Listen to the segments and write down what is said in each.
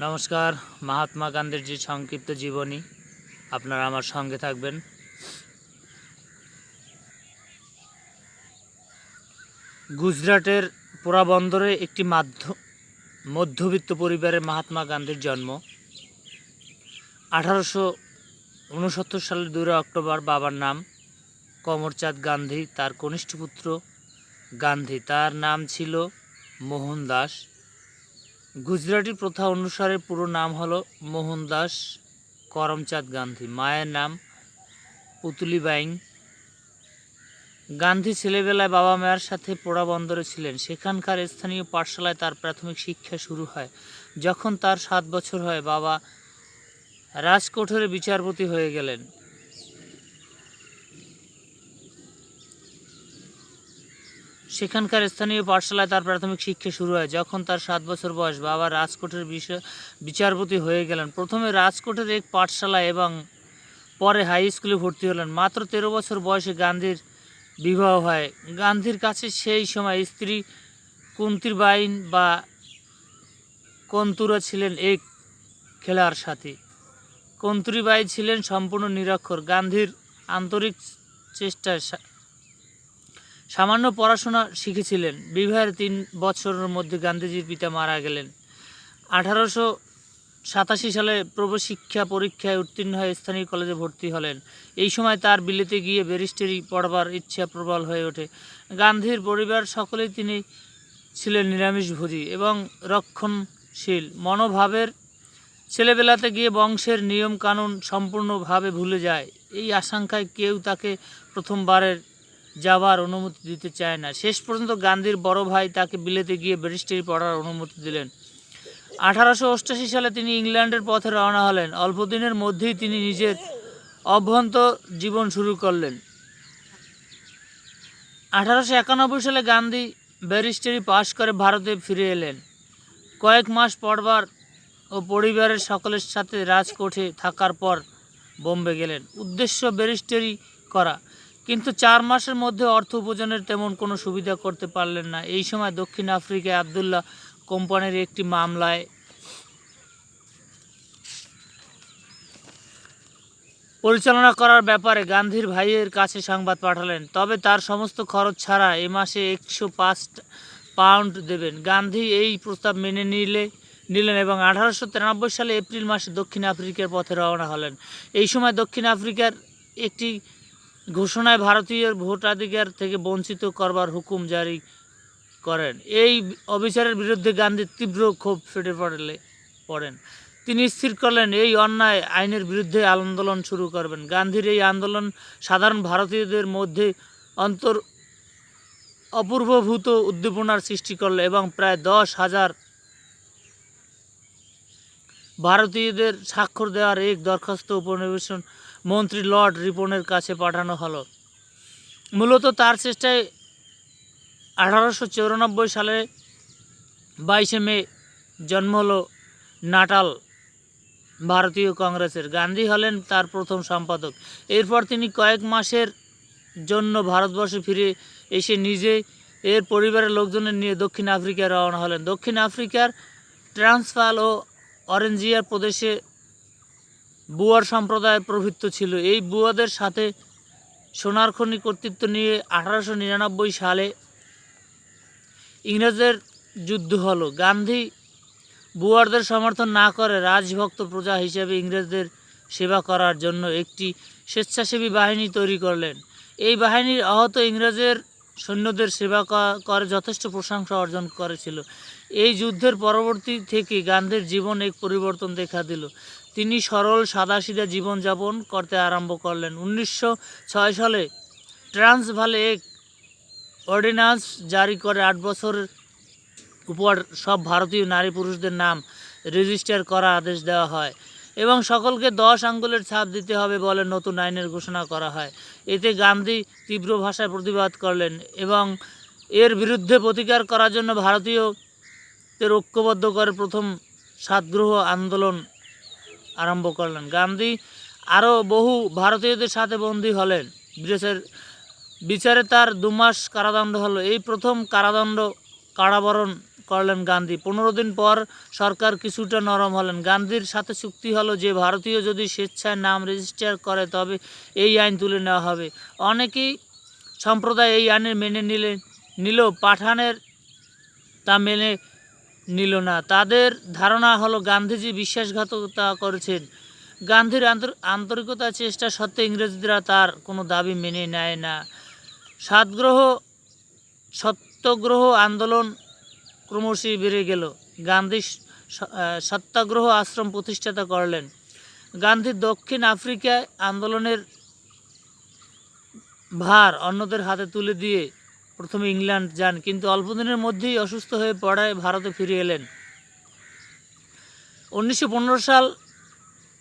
নমস্কার, মহাত্মা গান্ধীর যে সংক্ষিপ্ত জীবনী। আপনারা আমার সঙ্গে থাকবেন। গুজরাটের পোরাবন্দরে একটি মাধ্য, মধ্যবিত্ত পরিবারে মহাত্মা গান্ধীর জন্ম। আঠারোশো উনসত্তর সালের দুই অক্টোবর বাবার নাম কমরচাঁদ গান্ধী, তার কনিষ্ঠ পুত্র গান্ধী। তার নাম ছিল মোহনদাস। গুজরাটি প্রথা অনুসারে পুরো নাম হলো মোহনদাস করমচাঁদ গান্ধী। মায়ের নাম পুতুলিবাইং। গান্ধী ছেলেবেলায় বাবা মায়ের সাথে পোড়া বন্দরে ছিলেন। সেখানকার স্থানীয় পাঠশালায় তার প্রাথমিক শিক্ষা শুরু হয়। যখন তার সাত বছর হয়, বাবা রাজকোঠরে বিচারপতি হয়ে গেলেন। সেখানকার স্থানীয় পাঠশালায় তার প্রাথমিক শিক্ষা শুরু হয়। যখন তার সাত বছর বয়স, বাবা রাজকোটের বিচারপতি হয়ে গেলেন। প্রথমে রাজকোটের এক পাঠশালা এবং পরে হাই স্কুলে ভর্তি হলেন। মাত্র তেরো বছর বয়সে গান্ধীর বিবাহ হয়। গান্ধীর কাছে সেই সময় স্ত্রী কুন্তির বাইন বা কন্তুরা ছিলেন এক খেলার সাথী। কন্তুরিবাই ছিলেন সম্পূর্ণ নিরক্ষর। গান্ধীর আন্তরিক চেষ্টায় সামান্য পড়াশোনা শিখেছিলেন। বিবাহের তিন বছরের মধ্যে গান্ধীজির পিতা মারা গেলেন। আঠারোশো সাতাশি সালে প্রবেশিক্ষা পরীক্ষায় উত্তীর্ণ হয়ে স্থানীয় কলেজে ভর্তি হলেন। এই সময় তার বিলেতে গিয়ে ব্যারিস্টারি পড়বার ইচ্ছা প্রবল হয়ে ওঠে। গান্ধীর পরিবার সকলেই তিনি ছিলেন নিরামিষভোজী এবং রক্ষণশীল। মনোভাবের ছেলেবেলাতে গিয়ে বংশের নিয়ম কানুন সম্পূর্ণভাবে ভুলে যায়। এই আশঙ্কায় কেউ তাকে প্রথমবারের যাবার অনুমতি দিতে চায় না। শেষ পর্যন্ত গান্ধীর বড় ভাই তাকে বিলেতে গিয়ে ব্যারিস্টারি পড়ার অনুমতি দিলেন। আঠারোশো অষ্টাশি সালে তিনি ইংল্যান্ডের পথে রওনা হলেন। অল্প দিনের মধ্যেই তিনি নিজের অভ্যন্তর জীবন শুরু করলেন। আঠারোশো একানব্বই সালে গান্ধী ব্যারিস্টারি পাশ করে ভারতে ফিরে এলেন। কয়েক মাস পরবার ও পরিবারের সকলের সাথে রাজকোটে থাকার পর বোম্বে গেলেন। উদ্দেশ্য ব্যারিস্টারি করা। কিন্তু চার মাসের মধ্যে অর্থ উপার্জনের তেমন কোনো সুবিধা করতে পারলেন না। এই সময় দক্ষিণ আফ্রিকায় আবদুল্লাহ কোম্পানির একটি মামলায় পরিচালনা করার ব্যাপারে গান্ধীর ভাইয়ের কাছে সংবাদ পাঠালেন। তবে তার সমস্ত খরচ ছাড়া এ মাসে একশো পাঁচ পাউন্ড দেবেন। গান্ধী এই প্রস্তাব মেনে নিলে, নিলেন এবং আঠারোশো তিরানব্বই সালে এপ্রিল মাসে দক্ষিণ আফ্রিকার পথে রওনা হলেন। এই সময় দক্ষিণ আফ্রিকার একটি ঘোষণায় ভারতীয় ভোটাধিকার থেকে বঞ্চিত করবার হুকুম জারি করেন। এই অবিচারের বিরুদ্ধে গান্ধী তীব্র ক্ষোভ ফেটে পড়লে, পড়েন। তিনি স্থির করলেন, এই অন্যায় আইনের বিরুদ্ধে আন্দোলন শুরু করবেন। গান্ধীর এই আন্দোলন সাধারণ ভারতীয়দের মধ্যে অন্তর অপূর্বভূত উদ্দীপনার সৃষ্টি করল এবং প্রায় দশ হাজার ভারতীয়দের স্বাক্ষর দেওয়ার এক দরখাস্ত উপনিবেশন মন্ত্রী লর্ড রিপনের কাছে পাঠানো হলো। মূলত তার চেষ্টায় আঠারোশো চৌরানব্বই সালে বাইশে মে জন্ম হলো নাটাল ভারতীয় কংগ্রেসের। গান্ধী হলেন তার প্রথম সম্পাদক। এরপর তিনি কয়েক মাসের জন্য ভারতবর্ষে ফিরে এসে নিজে এর পরিবারের লোকজনের নিয়ে দক্ষিণ আফ্রিকায় রওনা হলেন। দক্ষিণ আফ্রিকার ট্রান্সফাল ও অরেঞ্জিয়ার প্রদেশে বুয়ার সম্প্রদায়ের প্রভৃত্ব ছিল। এই বুয়াদের সাথে সোনার খনি কর্তৃত্ব নিয়ে আঠারোশো নিরানব্বই সালে ইংরেজদের যুদ্ধ হলো। গান্ধী বুয়ারদের সমর্থন না করে রাজভক্ত প্রজা হিসেবে ইংরেজদের সেবা করার জন্য একটি স্বেচ্ছাসেবী বাহিনী তৈরি করলেন। এই বাহিনীর আহত ইংরেজের সৈন্যদের সেবা করে যথেষ্ট প্রশংসা অর্জন করেছিল। এই যুদ্ধের পরবর্তী থেকে গান্ধীর জীবন এক পরিবর্তন দেখা দিল। তিনি সরল, সাদাসিধা জীবনযাপন করতে আরম্ভ করলেন। উনিশশো ছয় সালে ট্রান্সভালে এক অর্ডিন্যান্স জারি করে আট বছরের উপর সব ভারতীয় নারী পুরুষদের নাম রেজিস্টার করা আদেশ দেওয়া হয় এবং সকলকে দশ আঙ্গুলের ছাপ দিতে হবে বলে নতুন আইনের ঘোষণা করা হয়। এতে গান্ধী তীব্র ভাষায় প্রতিবাদ করলেন এবং এর বিরুদ্ধে প্রতিকার করার জন্য ভারতীয়দের ঐক্যবদ্ধ করে প্রথম সাতগ্রহ আন্দোলন আরম্ভ করলেন। গান্ধী আরও বহু ভারতীয়দের সাথে বন্দী হলেন। ব্রিটিশের বিচারে তার দু মাস কারাদণ্ড হলো। এই প্রথম কারাদণ্ড কারাবরণ করলেন গান্ধী। পনেরো দিন পর সরকার কিছুটা নরম হলেন। গান্ধীর সাথে চুক্তি হলো যে, ভারতীয় যদি স্বেচ্ছায় নাম রেজিস্টার করে, তবে এই আইন তুলে নেওয়া হবে। অনেকেই সম্প্রদায় এই আইনের মেনে নিলে নিল পাঠানের তা মেনে নিল না। তাদের ধারণা হলো গান্ধীজি বিশ্বাসঘাতকতা করেছেন। গান্ধীর আন্তর, আন্তরিকতা চেষ্টা সত্ত্বে ইংরেজরা তার কোনো দাবি মেনে নেয় না। সাতগ্রহ সত্যগ্রহ আন্দোলন ক্রমশই বেড়ে গেল। গান্ধী সত্যাগ্রহ আশ্রম প্রতিষ্ঠাতা করলেন। গান্ধী দক্ষিণ আফ্রিকায় আন্দোলনের ভার অন্যদের হাতে তুলে দিয়ে প্রথমে ইংল্যান্ড যান, কিন্তু অল্পদিনের মধ্যেই অসুস্থ হয়ে পড়ায় ভারতে ফিরে এলেন। উনিশশো পনেরো সাল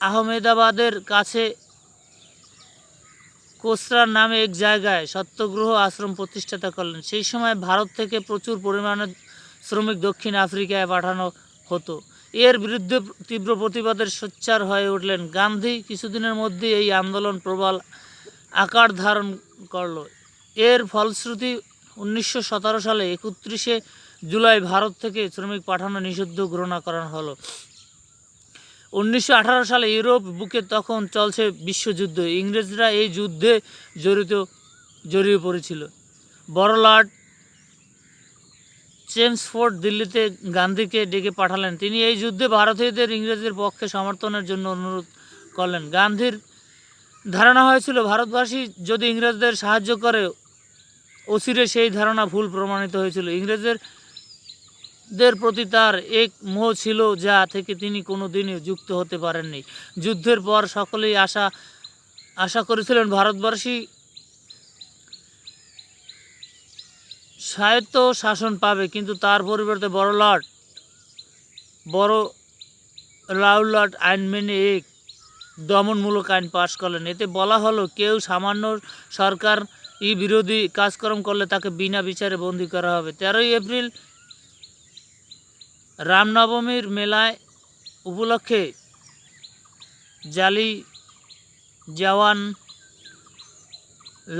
আহমেদাবাদের কাছে কোসরার নামে এক জায়গায় সত্যগ্রহ আশ্রম প্রতিষ্ঠাতা করলেন। সেই সময় ভারত থেকে প্রচুর পরিমাণে শ্রমিক দক্ষিণ আফ্রিকায় পাঠানো হতো। এর বিরুদ্ধে তীব্র প্রতিবাদের সোচ্চার হয়ে উঠলেন। গান্ধী কিছুদিনের মধ্যে এই আন্দোলন প্রবল আকার ধারণ করল। এর ফলশ্রুতি উনিশশো সতেরো সালে একত্রিশে জুলাই ভারত থেকে শ্রমিক পাঠানো নিষিদ্ধ ঘোষণা করা হলো। উনিশশো আঠারো সালে ইউরোপ বুকে তখন চলছে বিশ্বযুদ্ধ। ইংরেজরা এই যুদ্ধে জড়িত, জড়িয়ে পড়েছিল। বড়লাট চেমসফোর্ড দিল্লিতে গান্ধীকে ডেকে পাঠালেন। তিনি এই যুদ্ধে ভারতীয়দের ইংরেজদের পক্ষে সমর্থনের জন্য অনুরোধ করলেন। গান্ধীর ধারণা হয়েছিল, ভারতবাসী যদি ইংরেজদের সাহায্য করে অচিরে সেই ধারণা ভুল প্রমাণিত হয়েছিল। ইংরেজদের দের প্রতি তার এক মোহ ছিল যা থেকে তিনি কোনো দিনই যুক্ত হতে পারেননি। যুদ্ধের পর সকলেই আশা আশা করেছিলেন ভারতবর্ষী স্বায়ত্ত শাসন পাবে, কিন্তু তার পরিবর্তে বড় লট বড় লাউলট আইন মেনে এক দমনমূলক আইন পাশ করলেন। এতে বলা হলো, কেউ সামান্য সরকার ই বিরোধী কাজকর্ম করলে তাকে বিনা বিচারে বন্দি করা হবে। তেরোই এপ্রিল রামনবমীর মেলায় উপলক্ষে জালি জওয়ান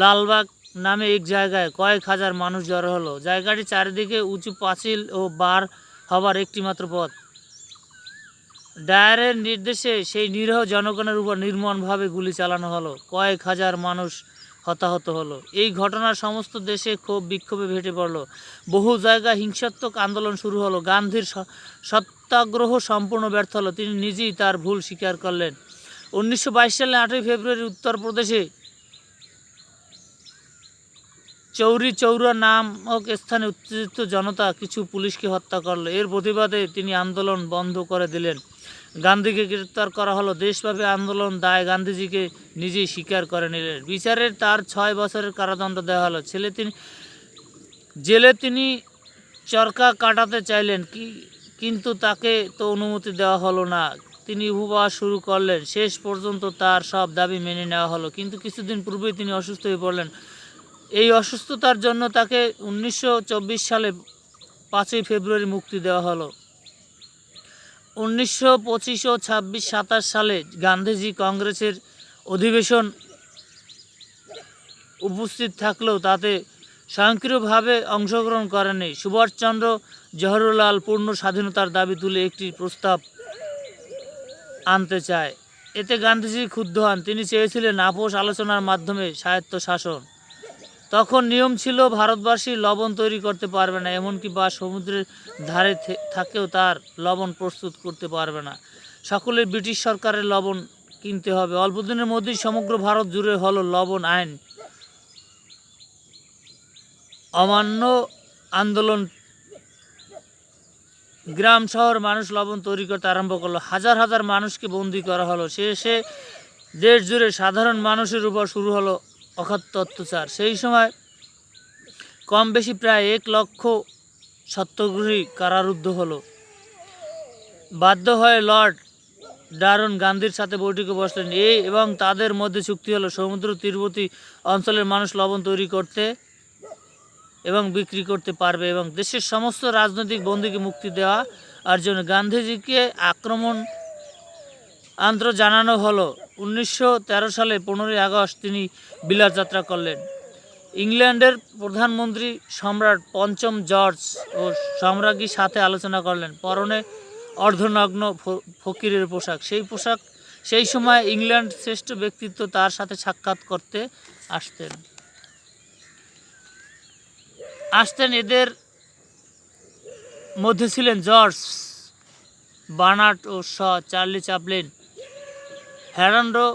লালবাগ নামে এক জায়গায় কয়েক হাজার মানুষ জড়ো হলো। জায়গাটি চারিদিকে উঁচু পাঁচিল ও বার হবার একটিমাত্র পথ। ডায়ারের নির্দেশে সেই নিরীহ জনগণের উপর নির্মমভাবে গুলি চালানো হলো। কয়েক হাজার মানুষ হতাহত হলো। এই ঘটনার সমস্ত দেশে ক্ষোভ বিক্ষোভে ভেটে পড়ল। বহু জায়গায় হিংসাত্মক আন্দোলন শুরু হলো। গান্ধীর সত্যাগ্রহ সম্পূর্ণ ব্যর্থ হলো। তিনি নিজেই তার ভুল স্বীকার করলেন। উনিশশো বাইশ সালে আটই ফেব্রুয়ারি উত্তরপ্রদেশে চৌরি চৌরা নামক স্থানে উত্তেজিত জনতা কিছু পুলিশকে হত্যা করল। এর প্রতিবাদে তিনি আন্দোলন বন্ধ করে দিলেন। গান্ধীকে গ্রেপ্তার করা হলো। দেশব্যাপী আন্দোলন দায় গান্ধীজিকে নিজেই স্বীকার করে নিলেন। বিচারের তার ছয় বছরের কারাদণ্ড দেওয়া হলো। ছেলে তিনি জেলে তিনি চরকা কাটাতে চাইলেন। কি কিন্তু তাকে তো অনুমতি দেওয়া হলো না। তিনি উপবাস শুরু করলেন। শেষ পর্যন্ত তার সব দাবি মেনে নেওয়া হলো। কিন্তু কিছুদিন পূর্বেই তিনি অসুস্থ হয়ে পড়লেন। এই অসুস্থতার জন্য তাকে উনিশশো চব্বিশ সালে পাঁচই ফেব্রুয়ারি মুক্তি দেওয়া হলো। উনিশশো পঁচিশ ও ছাব্বিশ সাতাশ সালে গান্ধীজি কংগ্রেসের অধিবেশন উপস্থিত থাকলেও তাতে স্বয়ংক্রিয়ভাবে অংশগ্রহণ করেনি সুভাষচন্দ্র জহরলাল পূর্ণ স্বাধীনতার দাবি তুলে একটি প্রস্তাব আনতে চায়। এতে গান্ধীজি ক্ষুব্ধ হন। তিনি চেয়েছিলেন আপোষ আলোচনার মাধ্যমে স্বায়ত্ত শাসন। তখন নিয়ম ছিল ভারতবাসী লবণ তৈরি করতে পারবে না, এমনকি বা সমুদ্রের ধারে থাকেও তার লবণ প্রস্তুত করতে পারবে না। সকলে ব্রিটিশ সরকারের লবণ কিনতে হবে। অল্প দিনের মধ্যেই সমগ্র ভারত জুড়ে হলো লবণ আইন। অমান্য আন্দোলন। গ্রাম শহর মানুষ লবণ তৈরি করতে আরম্ভ করল। হাজার হাজার মানুষকে বন্দি করা হলো। শেষে দেশ জুড়ে সাধারণ মানুষের উপর শুরু হলো অখাদ্য অত্যাচার সেই সময় কম বেশি প্রায় এক লক্ষ সত্যগ্রহী কারারুদ্ধ হলো। বাধ্য হয়ে লর্ড ডারন গান্ধীর সাথে বৈঠকে বসলেন। এই এবং তাদের মধ্যে চুক্তি হলো সমুদ্র তীরবর্তী অঞ্চলের মানুষ লবণ তৈরি করতে এবং বিক্রি করতে পারবে এবং দেশের সমস্ত রাজনৈতিক বন্দীকে মুক্তি দেওয়া। আর জন্য গান্ধীজিকে আক্রমণ আন্তর জানানো হলো। উনিশশো তেরো সালে পনেরোই আগস্ট তিনি বিলাস যাত্রা করলেন। ইংল্যান্ডের প্রধানমন্ত্রী সম্রাট পঞ্চম জর্জ ও সম্রাজ্ঞীর সাথে আলোচনা করলেন। পরনে অর্ধনগ্ন ফকিরের পোশাক। সেই পোশাক, সেই সময় ইংল্যান্ড শ্রেষ্ঠ ব্যক্তিত্ব তার সাথে সাক্ষাৎ করতে আসতেন। আসতেন এদের মধ্যে ছিলেন George Bernard Shaw, Charlie Chaplin. Harold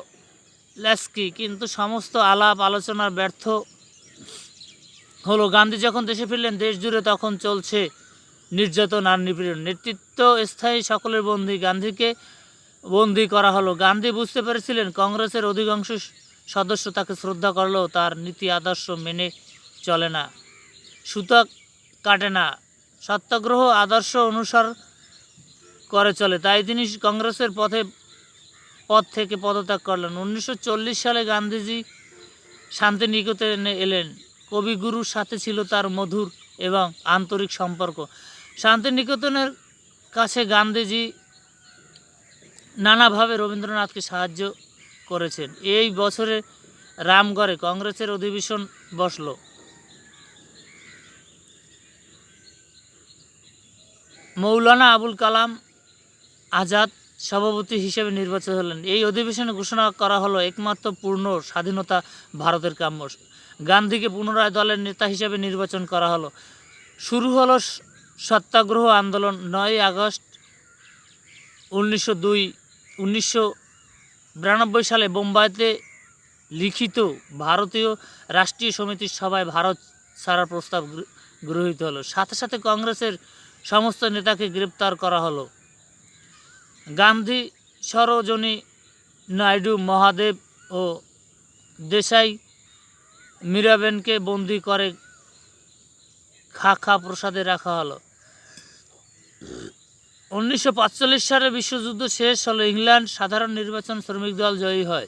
Laski কিন্তু সমস্ত আলাপ আলোচনার ব্যর্থ হলো। গান্ধী যখন দেশে ফিরলেন, দেশ জুড়ে তখন চলছে নির্যাতন আর নিপীড়ন। নেতৃত্ব স্থায়ী সকলের বন্দী গান্ধীকে বন্দি করা হলো। গান্ধী বুঝতে পেরেছিলেন, কংগ্রেসের অধিকাংশ সদস্য তাকে শ্রদ্ধা করলেও তার নীতি আদর্শ মেনে চলে না, সুতা কাটে না, সত্যাগ্রহ আদর্শ অনুসার করে চলে। তাই তিনি কংগ্রেসের পথে পদ থেকে পদত্যাগ করলেন। উনিশশো চল্লিশ সালে গান্ধীজি শান্তিনিকেতনে এলেন। কবিগুরুর সাথে ছিল তার মধুর এবং আন্তরিক সম্পর্ক। শান্তিনিকেতনের কাছে গান্ধীজি নানাভাবে রবীন্দ্রনাথকে সাহায্য করেছেন। এই বছরে রামগড়ে কংগ্রেসের অধিবেশন বসল। মৌলানা আবুল কালাম আজাদ সভাপতি হিসেবে নির্বাচিত হলেন। এই অধিবেশনে ঘোষণা করা হলো একমাত্র পূর্ণ স্বাধীনতা ভারতের কাম্য। গান্ধীকে পুনরায় দলের নেতা হিসেবে নির্বাচন করা হলো। শুরু হলো সত্যাগ্রহ আন্দোলন নয় আগস্ট উনিশশো দুই, উনিশশো বিরানব্বই সালে বোম্বাইতে লিখিত ভারতীয় রাষ্ট্রীয় সমিতির সভায় ভারত ছাড়ার প্রস্তাব গৃহীত হলো। সাথে সাথে কংগ্রেসের সমস্ত নেতাকে গ্রেপ্তার করা হলো। গান্ধী, সরোজনী নাইডু, মহাদেব ও দেশাই মীরাবেনকে বন্দি করে খা খা প্রসাদে রাখা হলো। উনিশশো সালে বিশ্বযুদ্ধ শেষ হলো ইংল্যান্ড সাধারণ নির্বাচন শ্রমিক দল জয়ী হয়।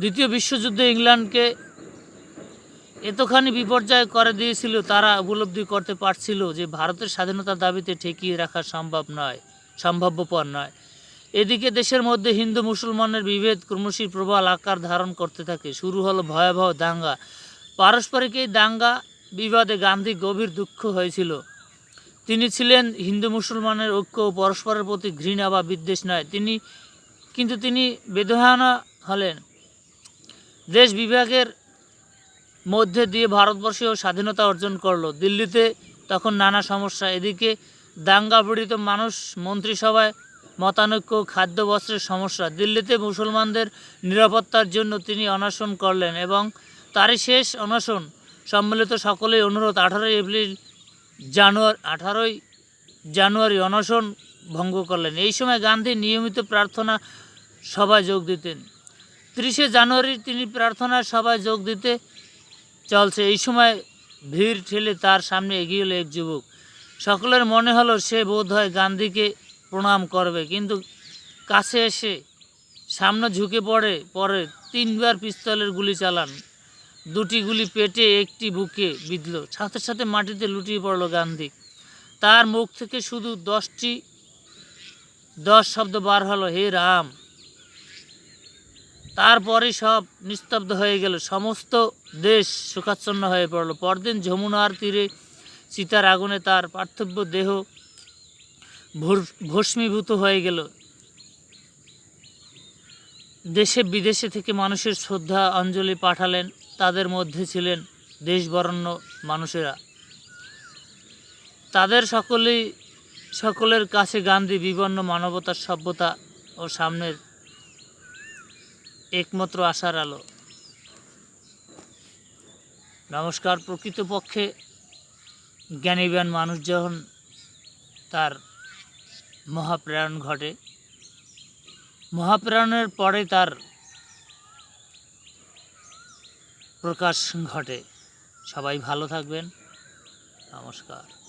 দ্বিতীয় বিশ্বযুদ্ধে ইংল্যান্ডকে এতখানি বিপর্যয় করে দিয়েছিল তারা উপলব্ধি করতে পারছিল যে ভারতের স্বাধীনতার দাবিতে ঠেকিয়ে রাখা সম্ভব নয়। সম্ভাব্যপর নয়। এদিকে দেশের মধ্যে হিন্দু মুসলমানের বিভেদ ক্রমশই প্রবল আকার ধারণ করতে থাকে। শুরু হলো ভয়াবহ দাঙ্গা। পারস্পরিক এই দাঙ্গা বিবাদে গান্ধী গভীর দুঃখ হয়েছিল। তিনি ছিলেন হিন্দু মুসলমানের ঐক্য ও পরস্পরের প্রতি ঘৃণা বা বিদ্বেষ নয়। তিনি কিন্তু তিনি বেদহানা হলেন। দেশ বিভাগের মধ্যে দিয়ে ভারতবর্ষেও স্বাধীনতা অর্জন করল। দিল্লিতে তখন নানা সমস্যা। এদিকে দাঙ্গা পীড়িত মানুষ, মন্ত্রিসভায় মতানৈক্য, খাদ্য, বস্ত্রের সমস্যা। দিল্লিতে মুসলমানদের নিরাপত্তার জন্য তিনি অনশন করলেন এবং তারই শেষ অনশন সম্মিলিত সকলেই অনুরোধ, আঠারোই এপ্রিল জানুয়ারি, আঠারোই জানুয়ারি অনশন ভঙ্গ করলেন। এই সময় গান্ধী নিয়মিত প্রার্থনা সভায় যোগ দিতেন। তিরিশে জানুয়ারি তিনি প্রার্থনা সভায় যোগ দিতে চলছে। এই সময় ভিড় ঠেলে তার সামনে এগিয়ে এক যুবক। সকলের মনে হলো সে বোধ হয় গান্ধীকে প্রণাম করবে, কিন্তু কাছে এসে সামনে ঝুঁকে পড়ে, পরে তিনবার পিস্তলের গুলি চালান। দুটি গুলি পেটে একটি বুকে বিঁধল। সাথে সাথে মাটিতে লুটিয়ে পড়ল গান্ধী। তার মুখ থেকে শুধু দশটি, দশ শব্দ বার হলো, হে রাম! তারপরে সব নিস্তব্ধ হয়ে গেল। সমস্ত দেশ শোকাচ্ছন্ন হয়ে পড়ল। পরদিন যমুনার তীরে সীতার আগুনে তার পার্থিব দেহ ভস্মীভূত হয়ে গেল। দেশে বিদেশে থেকে মানুষের শ্রদ্ধা, অঞ্জলি পাঠালেন। তাদের মধ্যে ছিলেন দেশবরণ্য মানুষেরা। তাদের সকলেই সকলের কাছে গান্ধী বিবর্ণ মানবতার সভ্যতা ও সামনের একমাত্র আশার আলো। নমস্কার প্রকৃতপক্ষে জ্ঞানীবান মানুষ যখন তার মহাপ্রেরণ ঘটে মহাপ্রেরণের পরে তার প্রকাশ ঘটে। সবাই ভালো থাকবেন। নমস্কার।